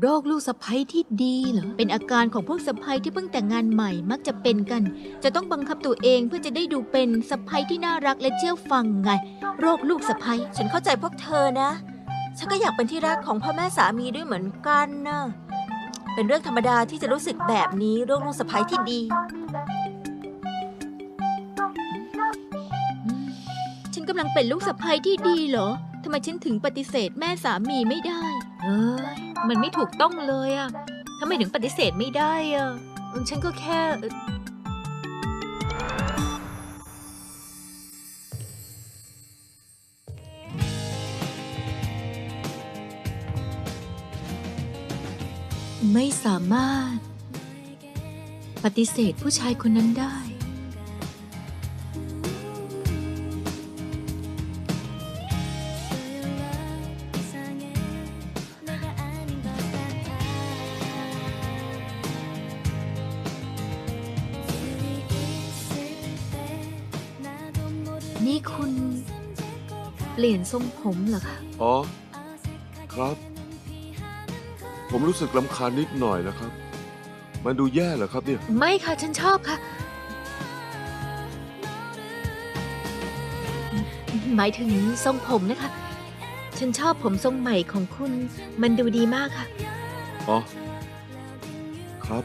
โรคลูกสะใภ้ที่ดีเหรอ เป็นอาการของพวกสะใภ้ที่เพิ่งแต่งงานใหม่มักจะเป็นกัน จะต้องบังคับตัวเองเพื่อจะได้ดูเป็นสะใภ้ที่น่ารักและเชื่อฟังไง โรคลูกสะใภ้ฉันเข้าใจพวกเธอนะ ฉันก็อยากเป็นที่รักของพ่อแม่สามีด้วยเหมือนกันนะเป็นเรื่องธรรมดาที่จะรู้สึกแบบนี้เรื่องลูกสะใภ้ที่ดี ฉันกำลังเป็นลูกสะใภ้ที่ดีเหรอ ทำไมฉันถึงปฏิเสธแม่สามีไม่ได้ เอ้ยมันไม่ถูกต้องเลยอะทำไมถึงปฏิเสธไม่ได้อะฉันก็แค่เอ่อไม่สามารถ ปฏิเสธผู้ชายคนนั้นได้ นี่คุณ เปลี่ยนทรงผมเหรอคะ อ๋อ ครับ ผมรู้สึกลำคาญนิดหน่อยนะครับ มันดูแย่เหรอครับเนี่ย ไม่ค่ะ ฉันชอบค่ะ หมายถึงทรงผมนะคะ ฉันชอบผมทรงใหม่ของคุณ มันดูดีมากค่ะ อ๋อ ครับ